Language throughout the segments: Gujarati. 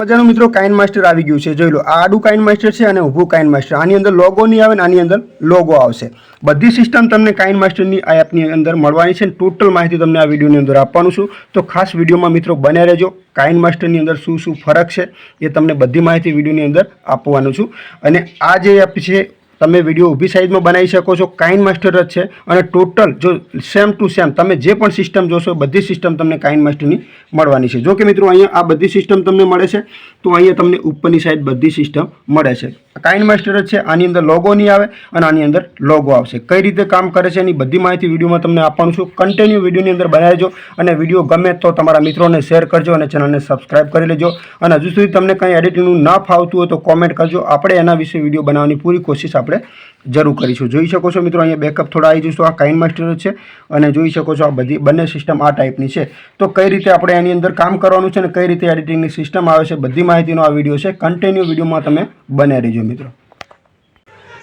મજાનું મિત્રો, કાઇન માસ્ટર આવી ગયું છે. જોઈ લો, આ આડું કાઇન માસ્ટર છે અને ઊભું કાઇન માસ્ટર. આની અંદર લોગો નહીં આવે ને આની અંદર લોગો આવશે. બધી સિસ્ટમ તમને કાઇન માસ્ટરની આ એપની અંદર મળવાની છે ટોટલ માહિતી તમને આ વિડીયોની અંદર આપવાનું છું. તો ખાસ વિડીયોમાં મિત્રો બન્યા રહેજો. કાઇન માસ્ટરની અંદર શું શું ફરક છે એ તમને બધી માહિતી વિડીયોની અંદર આપવાનું છું. અને આ જે એપ છે તમે વીડિયો ઊભી સાઇઝમાં બનાવી શકો છો કાઇન માસ્ટર જ છે અને ટોટલ જો સેમ ટુ સેમ તમે જે પણ સિસ્ટમ જોશો બધી સિસ્ટમ તમને કાઇન માસ્ટરની મળવાની છે. જો કે મિત્રો અહીંયા આ બધી સિસ્ટમ તમને મળે છે, તો અહીંયા તમને ઉપરની સાઈડ બધી સિસ્ટમ મળે છે. કાઇન માસ્ટર જ છે? આની અંદર લોગો નહીં આવે અને આની અંદર લોગો આવશે. કઈ રીતે કામ કરે છે એની બધી માહિતી વિડીયોમાં તમને આપવાનું છું. કન્ટિન્યુ વિડીયોની અંદર બનાવજો અને વીડિયો ગમે તો તમારા મિત્રોને શેર કરજો અને ચેનલને સબસ્ક્રાઇબ કરી લેજો. અને હજુ સુધી તમને કંઈ એડિટિંગનું ના ફાવતું હોય તો કોમેન્ટ કરજો. આપણે એના વિશે વીડિયો બનાવવાની પૂરી કોશિશ આપણે જરૂર કરીશું. જોઈ શકો છો મિત્રો, અહીંયા બેકઅપ થોડા આવી જઈશું આ કાઇન માસ્ટર છે અને જોઈ શકો છો આ બધી, બંને સિસ્ટમ આ ટાઈપની છે. તો કઈ રીતે આપણે એની અંદર કામ કરવાનું છે અને કઈ રીતે એડિટિંગની સિસ્ટમ આવે છે, બધી માહિતીનો આ વીડિયો છે. કન્ટિન્યુ વિડીયોમાં તમે બને રહેજો મિત્રો.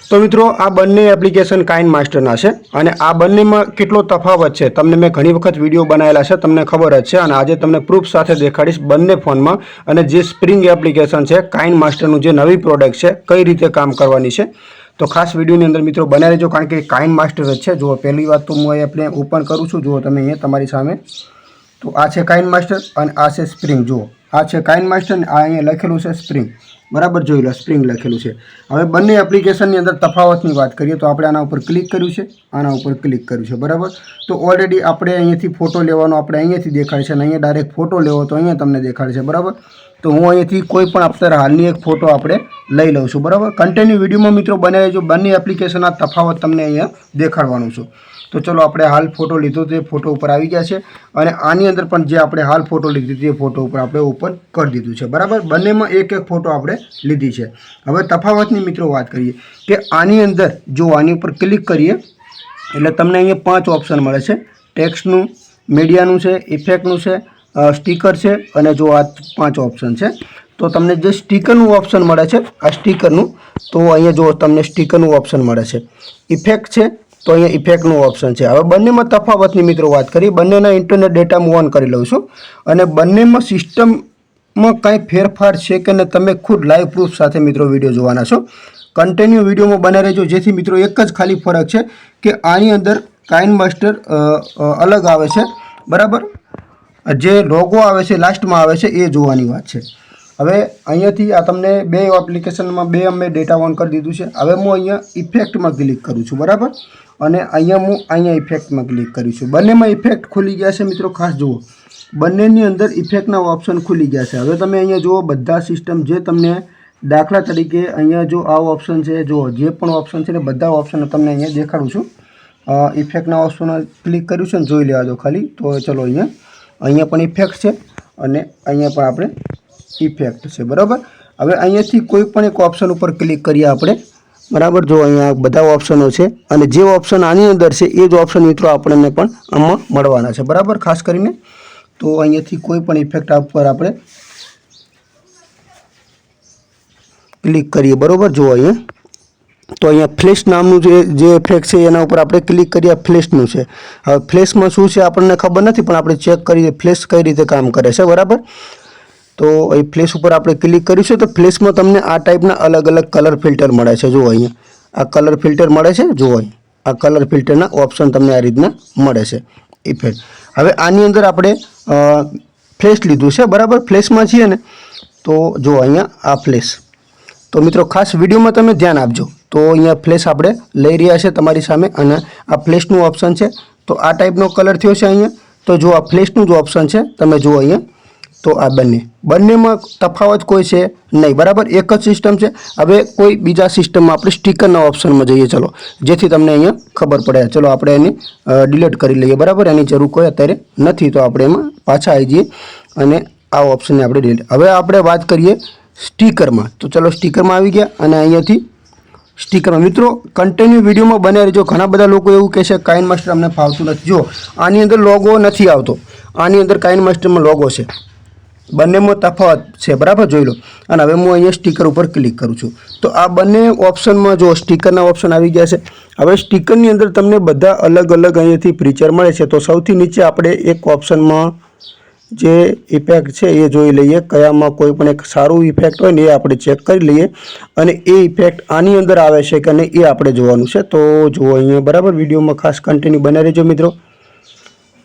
તો મિત્રો, આ બંને એપ્લિકેશન કાઇન માસ્ટરના છે અને આ બંનેમાં કેટલો તફાવત છે? તમને મેં ઘણી વખત વીડિયો બનાવેલા છે, તમને ખબર જ છે અને આજે તમને પ્રૂફ સાથે દેખાડીશ બંને ફોનમાં અને જે સ્પ્રિંગ એપ્લિકેશન છે કાઇન માસ્ટરનું જે નવી પ્રોડક્ટ છે, કઈ રીતે કામ કરવાની છે? તો ખાસ વિડીયોની અંદર મિત્રો બનાવી રહેજો કારણ કે કાઇન માસ્ટર જ છે. જુઓ, પહેલી વાત તો હું આપણે ઓપન કરું છું. જુઓ, તમે અહીંયા તમારી સામે. તો આ છે કાઇન માસ્ટર અને આ છે સ્પ્રિંગ. જુઓ, આ છે કાઇન માસ્ટર અને આ અહીંયા લખેલું છે સ્પ્રિંગ. બરાબર જોઈ લો, સ્પ્રિંગ લખેલું છે. હવે બંને એપ્લિકેશનની અંદર તફાવતની વાત કરીએ તો આપણે આના ઉપર ક્લિક કર્યું છે. આના ઉપર ક્લિક કર્યું છે, બરાબર? તો ઓલરેડી આપણે અહીંયાથી ફોટો લેવાનો આપણે અહીંયાથી દેખાય છે અને અહીંયા ડાયરેક્ટ ફોટો લેવો તો અહીંયા તમને દેખાડે છે, બરાબર? તો હું અહીંયાથી કોઈ પણ અત્યારે હાલની એક ફોટો આપણે લઈ લઉં છું, બરાબર? કન્ટિન્યુ વિડીયોમાં મિત્રો બને જો બંને એપ્લિકેશનના તફાવત તમને અહીંયા દેખાડવાનું છું. તો ચલો આપણે હાલ ફોટો લીધો, તે ફોટો ઉપર આવી ગયા છે અને આની અંદર પણ જે આપણે હાલ ફોટો લીધી તે ફોટો ઉપર આપણે ઓપન કરી દીધું છે, બરાબર? બંનેમાં એક એક ફોટો આપણે લીધી છે. હવે તફાવતની મિત્રો વાત કરીએ કે આની અંદર, જો આની ઉપર ક્લિક કરીએ, એટલે તમને અહીંયા પાંચ ઓપ્શન મળે છે. ટેક્સનું મીડિયાનું છે ઇફેક્ટનું છે સ્ટીકર છે અને જો આ પાંચ ઓપ્શન છે, તો તમને જે સ્ટીકરનું ઓપ્શન મળે છે, આ સ્ટીકરનું, તો અહીંયા જો તમને સ્ટીકરનું ઓપ્શન મળે છે. ઇફેક્ટ છે, તો અહીંયા ઇફેક્ટનું ઓપ્શન છે. હવે બંનેમાં તફાવતની મિત્રો વાત કરીએ, બંનેના ઇન્ટરનેટ ડેટા હું ઓન કરી લઉં છું. અને બંનેમાં સિસ્ટમમાં કાંઈ ફેરફાર છે કે નહીં, તમે ખુદ લાઈવ પ્રૂફ સાથે મિત્રો વીડિયો જોવાના છો. કન્ટિન્યુ વિડીયોમાં બને રહેજો, જેથી મિત્રો એક જ ખાલી ફરક છે કે આની અંદર કાઇન માસ્ટર અલગ આવે છે. બરાબર? જે લોગો આવે છે લાસ્ટમાં આવે છે, એ જોવાની વાત છે. હવે અહીંયાથી આ તમને બે એપ્લિકેશનમાં બે અમે ડેટા ઓન કરી દીધું છે. હવે હું અહીંયા ઇફેક્ટમાં ક્લિક કરું છું, બરાબર? અને અહીંયા હું અહીંયા ઇફેક્ટમાં ક્લિક કરું છું. બંનેમાં ઇફેક્ટ ખુલી ગયા છે મિત્રો, ખાસ જુઓ. બંનેની અંદર ઇફેક્ટના ઓપ્શન ખુલી ગયા છે. હવે તમે અહીંયા જુઓ, બધા સિસ્ટમ જે તમને દાખલા તરીકે અહીંયા જો આ ઓપ્શન છે, જુઓ, જે પણ ઓપ્શન છે ને, બધા ઓપ્શન તમને અહીંયા દેખાડું છું. ઇફેક્ટના ઓપ્શન ક્લિક કર્યું છે ને, જોઈ લેવા દો ખાલી. તો ચલો અહીંયા. અહીંયા પણ ઇફેક્ટ છે અને અહીંયા પણ આપણે ઇફેક્ટ છે, બરાબર? હવે અહીંયાથી કોઈ પણ એક ઓપ્શન ઉપર ક્લિક કરીએ આપણે, બરાબર? જો અહીંયા બધા ઓપ્શનો છે અને જે ઓપ્શન આની અંદર છે, એ જ ઓપ્શન મિત્રો આપણને પણ આમાં મળવાના છે, બરાબર? ખાસ કરીને તો અહીંયાથી કોઈ પણ ઇફેક્ટ ઉપર આપણે ક્લિક કરીએ, બરાબર? જો અહીંયા તો અહીંયા ફ્લેશ નામનું જે જે ઇફેક્ટ છે એના ઉપર આપણે ક્લિક કરીએ ફ્લેશનું છે. હવે ફ્લેશમાં શું છે આપણને ખબર નથી, પણ આપણે ચેક કરીએ ફ્લેશ કઈ રીતે કામ કરે છે, બરાબર? તો એ ફ્લેશ ઉપર આપણે ક્લિક કરીશું તો ફ્લેશમાં તમને આ ટાઈપના અલગ અલગ કલર ફિલ્ટર મળે છે. જુઓ અહીંયા. આ કલર ફિલ્ટર મળે છે, જુઓ આ કલર ફિલ્ટરના ઓપ્શન તમને આ રીતના મળે છે ઇફેક્ટ હવે આની અંદર આપણે ફ્લેશ લીધું છે, બરાબર? ફ્લેશમાં છીએ ને, તો જુઓ અહીંયા આ ફ્લેશ. તો મિત્રો, ખાસ વિડીયોમાં તમે ધ્યાન આપજો. તો અહીંયા ફ્લેશ આપણે લઈ રહ્યા છે તમારી સામે અને આ ફ્લેશનું ઓપ્શન છે. તો આ ટાઈપનો કલર થયો છે અહીંયા. તો જો આ ફ્લેશનું જ ઓપ્શન છે, તમે જુઓ અહીંયા. તો આ બંને. બંનેમાં તફાવત કોઈ છે નહીં. બરાબર એક જ સિસ્ટમ છે. હવે કોઈ બીજા સિસ્ટમમાં આપણે સ્ટીકરના ઓપ્શનમાં જઈએ. ચલો. જેથી તમને અહીંયા ખબર પડે. ચલો, આપણે એની ડિલીટ કરી લઈએ. બરાબર? એની જરૂર કોઈ અત્યારે નથી. તો આપણે એમાં પાછા આવી જઈએ અને આ ઓપ્શનને આપણે ડિલીટ હવે આપણે વાત કરીએ સ્ટીકરમાં. તો ચલો, સ્ટીકરમાં આવી ગયા અને અહીંયાથી સ્ટીકરમાં મિત્રો કન્ટિન્યુ વિડીયોમાં બને રહેજો. ઘણા બધા લોકો એવું કહે છે, કાઇન માસ્ટર અમને ફાવતું નથી. જો, આની અંદર લોગો નથી આવતો. આની અંદર કાઇન માસ્ટરમાં લોગો છે. બંનેમાં તફાવત છે. બરાબર? જોઈ લો. અને હવે હું અહીંયા સ્ટીકર ઉપર ક્લિક કરું છું. તો આ બંને ઓપ્શનમાં જો સ્ટીકરના ઓપ્શન આવી ગયા છે, હવે સ્ટીકરની અંદર તમને બધા અલગ અલગ અહીંયાથી ફીચર મળે છે. તો સૌથી નીચે આપણે એક ઓપ્શનમાં જે ઇફેક્ટ છે એ જોઈ લઈએ. કયામાં કોઈ પણ એક સારું ઇફેક્ટ હોય ને એ આપણે ચેક કરી લઈએ. અને એ ઇફેક્ટ આની અંદર આવે છે કે નહીં એ આપણે જોવાનું છે. તો જુઓ, અહીંયા બરાબર વિડીયોમાં ખાસ કન્ટિન્યુ બને રહેજો મિત્રો.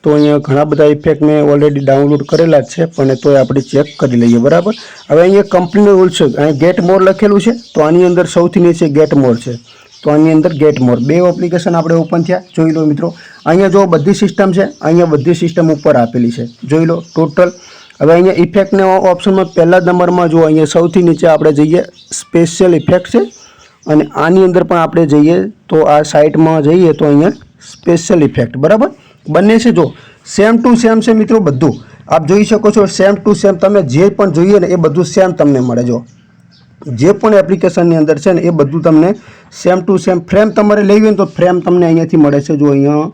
તો અહીંયા ઘણા બધા ઇફેક્ટ મેં ઓલરેડી ડાઉનલોડ કરેલા જ છે, પણ તોય આપણે ચેક કરી લઈએ, બરાબર? હવે અહીંયા કંપનીનો રૂલ છે. અહીં ગેટ મોર લખેલું છે. તો આની અંદર સૌથી નીચે ગેટ મોર છે. તો આની અંદર ગેટ મોર બે એપ્લિકેશન આપણે ઓપન થયા. જોઈ લો મિત્રો. અહીંયા જો બધી સિસ્ટમ છે, અહીંયા બધી સિસ્ટમ ઉપર આપેલી છે. જોઈ લો ટોટલ હવે અહીંયા ઇફેક્ટને ઓપ્શનમાં પહેલા નંબરમાં જો અહીંયા સૌથી નીચે આપણે જઈએ સ્પેશિયલ ઇફેક્ટ છે. અને આની અંદર પણ આપણે જઈએ, તો આ સાઇટમાં જઈએ, તો અહીંયા સ્પેશિયલ ઇફેક્ટ બરાબર? બંને છે જો. સેમ ટુ સેમ છે મિત્રો બધું. આપ જોઈ શકો છો સેમ ટુ સેમ તમે જે પણ જોઈએ ને એ બધું સેમ તમને મળે જો. જે પણ એપ્લિકેશનની અંદર છે ને, એ બધું તમને સેમ ટુ સેમ ફ્રેમ તમારે લેવી હોય ને તો ફ્રેમ તમને અહીંયાથી મળે છે. જો અહીંયા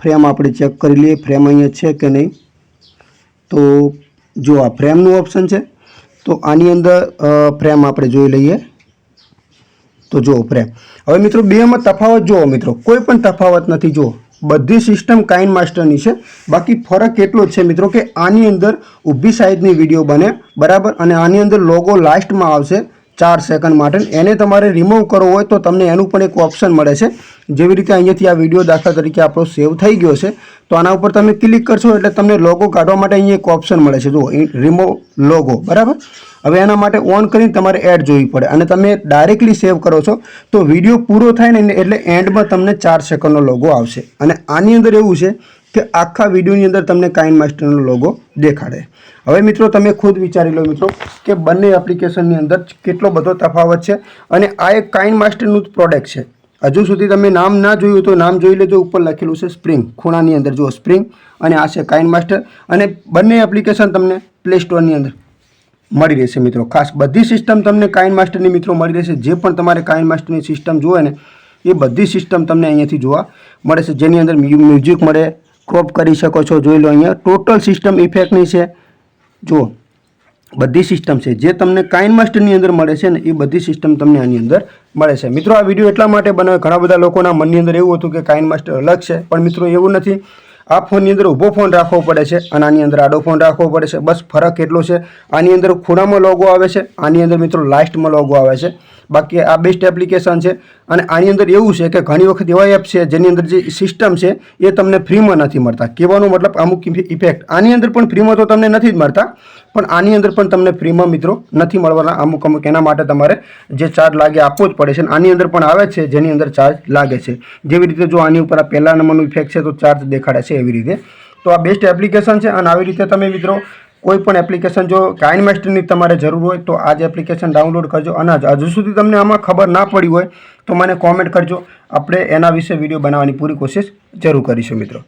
ફ્રેમ આપણે ચેક કરી લઈએ ફ્રેમ અહીંયા છે કે નહીં, તો જો આ ફ્રેમનું ઓપ્શન છે, તો આની અંદર ફ્રેમ આપણે જોઈ લઈએ. તો જુઓ ફ્રેમ હવે મિત્રો બેમાં તફાવત જુઓ મિત્રો. કોઈ પણ તફાવત નથી. જુઓ, બધી સિસ્ટમ કાઇન માસ્ટરની છે. બાકી ફરક એટલો જ છે મિત્રો કે આની અંદર ઊભી સાઈઝની વીડિયો બને, બરાબર? અને આની અંદર લોગો લાસ્ટમાં આવશે. ચાર સેકન્ડ માટે. એને તમારે રિમૂવ કરવો હોય તો તમને એનું પણ એક ઓપ્શન મળે છે. જેવી રીતે અહીંયાથી આ વીડિયો દાખલા તરીકે આપણો સેવ થઈ ગયો છે, તો આના ઉપર તમે ક્લિક કરશો એટલે તમને લોગો કાઢવા માટે અહીંયા એક ઓપ્શન મળે છે. જો રિમૂવ લોગો બરાબર? હવે એના માટે ઓન કરીને તમારે એડ જોવી પડે. અને તમે ડાયરેક્ટલી સેવ કરો છો, તો વીડિયો પૂરો થાય ને એટલે એન્ડમાં તમને ચાર સેકન્ડનો લોગો આવશે. અને આની અંદર એવું છે કે આખા વિડીયોની અંદર તમને કાઇન માસ્ટરનો લોગો દેખાડે. હવે મિત્રો તમે ખુદ વિચારી લો મિત્રો કે બંને એપ્લિકેશનની અંદર કેટલો બધો તફાવત છે અને આ એક કાઇન માસ્ટરનું જ પ્રોડક્ટ છે. હજુ સુધી તમે નામ ના જોયું તો નામ જોઈ લેજો. ઉપર લખેલું છે સ્પ્રિંગ. ખૂણાની અંદર જુઓ સ્પ્રિંગ અને આ છે કાઇન માસ્ટર. અને બંને એપ્લિકેશન તમને પ્લે સ્ટોરની અંદર મળી રહેશે મિત્રો. ખાસ બધી સિસ્ટમ તમને કાઇન માસ્ટરની મિત્રો મળી રહેશે. જે પણ તમારે કાઇન માસ્ટરની સિસ્ટમ જોવે ને એ બધી સિસ્ટમ તમને અહીંયાથી જોવા મળે છે. જેની અંદર મ્યુઝિક મળે ક્રોપ કરી શકો છો, જોઈ લો અહીંયા. ટોટલ સિસ્ટમ ઇફેક્ટની છે. જુઓ, બધી સિસ્ટમ છે. જે તમને કાઇન માસ્ટરની અંદર મળે છે ને, એ બધી સિસ્ટમ તમને આની અંદર મળે છે. મિત્રો, આ વીડિયો એટલા માટે બનાવે ઘણા બધા લોકોના મનની અંદર એવું હતું કે કાઇન માસ્ટર અલગ છે, પણ મિત્રો, એવું નથી. આ ફોનની અંદર ઊભો ફોન રાખવો પડે છે અને આની અંદર આડો ફોન રાખવો પડે છે. બસ ફરક એટલો છે. આની અંદર ખૂણામાં લોગો આવે છે. આની અંદર મિત્રો લાસ્ટમાં લોગો આવે છે. બાકી આ બેસ્ટ એપ્લિકેશન છે. અને આની અંદર એવું છે કે ઘણી વખત એવા એપ છે જેની અંદર જે સિસ્ટમ છે એ તમને ફ્રીમાં નથી મળતા. કહેવાનો મતલબ અમુક ઇફેક્ટ આની અંદર પણ ફ્રીમાં તો તમને નથી જ મળતા. પણ આની અંદર પણ તમને ફ્રીમાં મિત્રો નથી મળવાના. અમુક અમુક એના માટે તમારે જે ચાર્જ લાગે આપવો જ પડે છે. આની અંદર પણ આવે છે જેની અંદર ચાર્જ લાગે છે. જેવી રીતે જો આની ઉપર આ પહેલા નંબરનું ઇફેક્ટ છે તો ચાર્જ દેખાડે છે એવી રીતે. તો આ બેસ્ટ એપ્લિકેશન છે અને આવી રીતે તમે મિત્રો કોઈ પણ એપ્લિકેશન જો કાઇન માસ્ટરની તમારે જરૂર હોય તો આ જ એપ્લિકેશન ડાઉનલોડ કરજો. અને હજુ સુધી તમને આમાં ખબર ના પડી હોય તો મને કોમેન્ટ કરજો. આપણે એના વિશે વીડિયો બનાવવાની પૂરી કોશિશ જરૂર કરીશું મિત્રો.